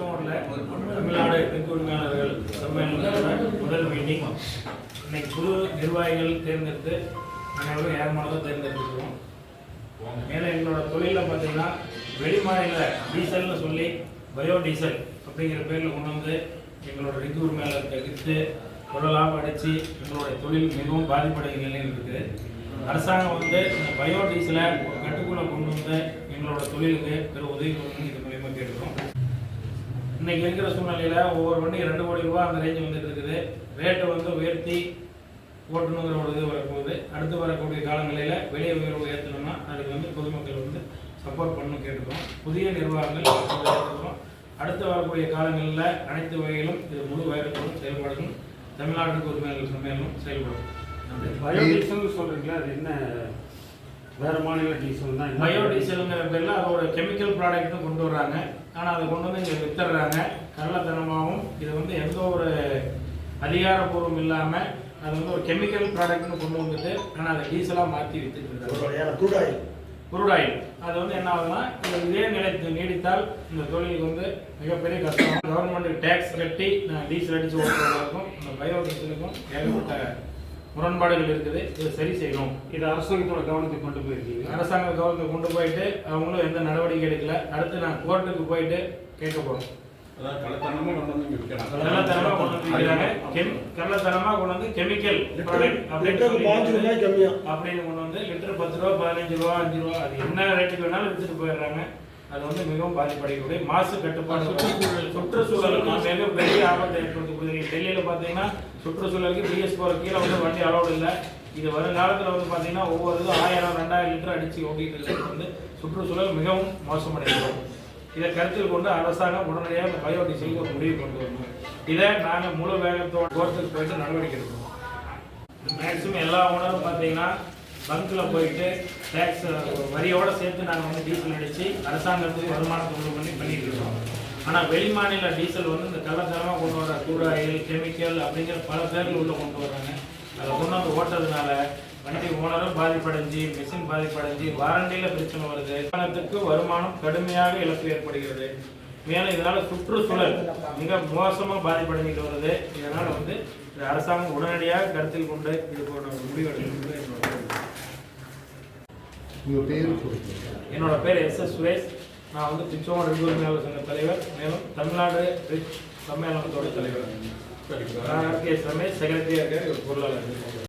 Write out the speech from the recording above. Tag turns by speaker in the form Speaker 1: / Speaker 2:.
Speaker 1: திருச்செங்கோட்டில் தமிழ்நாடு பெண் உரிமையாளர்கள் சம்மேளனத்தோட முதல் மீட்டிங் இன்னைக்கு புது நிர்வாகிகள் தேர்ந்தெடுத்து அனைவரும் ஏகமானதாக தேர்ந்தெடுத்துக்கிறோம் மேலே எங்களோட தொழிலில் பார்த்தீங்கன்னா வெளிமாநில டீசல்னு சொல்லி பயோ டீசல் அப்படிங்கிற பேரில் கொண்டு வந்து எங்களோட ரிங்கு உரிமையாளர்கிட்ட விற்று குரலாக அடித்து எங்களுடைய தொழில் மிகவும் பாதிப்படைகிற நிலையில் இருக்குது அரசாங்கம் வந்து இந்த பயோ டீசலை கட்டுக்குள்ளே கொண்டு வந்து எங்களோட தொழிலுக்கு பெரும் உதவி இது மூலியமாக கேட்டுக்கிறோம். இன்னைக்கு இருக்கிற சூழ்நிலையில் ஒவ்வொரு வண்டி ரெண்டு கோடி ரூபா அந்த ரேஞ்சு வந்துட்டு இருக்குது. ரேட்டை வந்து உயர்த்தி ஓட்டணுங்கிற ஒரு இது வரப்போகுது. அடுத்து வரக்கூடிய காலங்களில் விலை உயர்வு ஏற்றணும்னா அதுக்கு வந்து பொதுமக்கள் வந்து சப்போர்ட் பண்ணணும் கேட்டுக்கிறோம். புதிய நிர்வாகங்கள் ஏற்றுக்கிறோம் அடுத்து வரக்கூடிய காலங்களில் அனைத்து வகையிலும் இது முழு வேகத்தோடும் செயல்படணும் தமிழ்நாட்டுக்கு உரிமையாளர்கள் சம்மேளனம் செயல்படும்.
Speaker 2: பயோடீசல் சொல்றீங்களா? அது என்ன? வேற மாநில டீசல் தான்
Speaker 1: பயோ டீசலுங்கிற பேரில் அதோட கெமிக்கல் ப்ராடக்ட்டும் கொண்டு வர்றாங்க. ஆனால் அதை கொண்டு வந்து இங்கே வித்துடுறாங்க. கள்ளத்தனமாகவும் இது வந்து எந்த ஒரு அதிகாரப்பூர்வம் இல்லாமல் அது வந்து ஒரு கெமிக்கல் ப்ராடக்ட்னு கொண்டு வந்துட்டு ஆனால் அதை டீசலாக மாற்றி வித்துட்டு இருக்காங்க. குருடாயில். அது வந்து என்ன ஆகுதுன்னா இந்த இதே நிலைத்து நீடித்தால் இந்த தொழிலுக்கு வந்து மிகப்பெரிய கஷ்டம். கவர்மெண்ட் டேக்ஸ் கட்டி நான் டீசல் அடித்து ஓட்டுறதுக்கும் இந்த பயோ டீசலுக்கும் ஏகப்பட்ட முரண்பாடுகள் இருக்குது இதை சரி செய்யணும்.
Speaker 2: இது அரசாங்கத்தோட கவனத்துக்கு கொண்டு போயிருக்கீங்க.
Speaker 1: அரசாங்க கவர்மெண்ட் கொண்டு போயிட்டு அவங்களும் எந்த நடவடிக்கை எடுக்கல. அடுத்து நான் கோர்ட்டுக்கு போயிட்டு கேட்க போறோம்
Speaker 3: அதான் கள்ளத்தனமா கொண்டு வந்து
Speaker 1: கெமிக்கல் அப்படின்னு கொண்டு வந்து லிட்டர் பத்து ரூபா பதினஞ்சு ரூபா அஞ்சு ரூபா அது என்ன ரேட்டுக்கு வேணாலும் வித்துட்டு போயிடுறாங்க. அது வந்து மிகவும் பாதிப்படையக்கூடிய மாசு கட்டுப்பாடு சுற்றுச்சூழல் சுற்றுச்சூழலுக்கு மிகப்பெரிய ஆபத்தை ஏற்படுத்தக்கூடிய டெல்லியில பாத்தீங்கன்னா சுற்றுச்சூழலுக்கு பிஎஸ் போற கீழே வந்து வண்டி அலோடு இல்லை. இது வருங்காலத்துல வந்து பாத்தீங்கன்னா ஒவ்வொரு இதும் ஆயிரம் ரெண்டாயிரம் லிட்டர் அடிச்சு ஓட்டிட்டு இருக்கிறது வந்து சுற்றுச்சூழல் மிகவும் மோசமடைகிறது. இதை கருத்தில் கொண்டு அரசாங்கம் உடனடியாக இந்த பயோ டீசலுக்கு ஒரு முடிவு கொண்டு வரணும். இதை நாங்கள் முழு வேகத்தோட கோர்ட்டுக்கு போயிட்டு நடவடிக்கை எடுக்கணும். மேக்ஸிமம் எல்லா உணவும் பார்த்தீங்கன்னா பங்க்கில் போயிட்டு டேக்ஸ் வரியோட சேர்த்து நாங்கள் வந்து டீசல் அடித்து அரசாங்கத்துக்கு வருமானத்தை உண்டு பண்ணி பண்ணிட்டு இருக்கோம். ஆனால் வெளிமாநில டீசல் வந்து இந்த கள்ளத்தனமாக கொண்டு வர crude கெமிக்கல் அப்படிங்கிற பல பேர்கள் உள்ள கொண்டு வர்றாங்க. அதை கொண்டு வந்து ஓட்டுறதுனால வண்டி ஓனரும் பாதிப்படைஞ்சு மிஷின் பாதிப்படைஞ்சு வாரண்டியில் பிரச்சனை வருது. நிறுவனத்துக்கு வருமானம் கடுமையாக இழப்பு ஏற்படுகிறது. மேலும் இதனால சுற்றுச்சூழல் மிக மோசமாக பாதிப்படைஞ்சிட்டு வருது. இதனால வந்து அரசாங்கம் உடனடியாக கருத்தில் கொண்டு இது போன்ற முடிவு எடுக்கணும் என்னோட கருத்து.
Speaker 4: உங்க பேரு?
Speaker 1: என்னோட பேர் எஸ் எஸ் சுரேஷ். நான் வந்து பிச்சோம் ரெண்டு உரிமையாளர் சங்க தலைவர். மேலும் தமிழ்நாடு ரிச் சம்மேளனத்தோட தலைவர். நான் கே ரமேஷ் செக்ரட்டரியாக இருக்க ஒரு பொருளாளர்.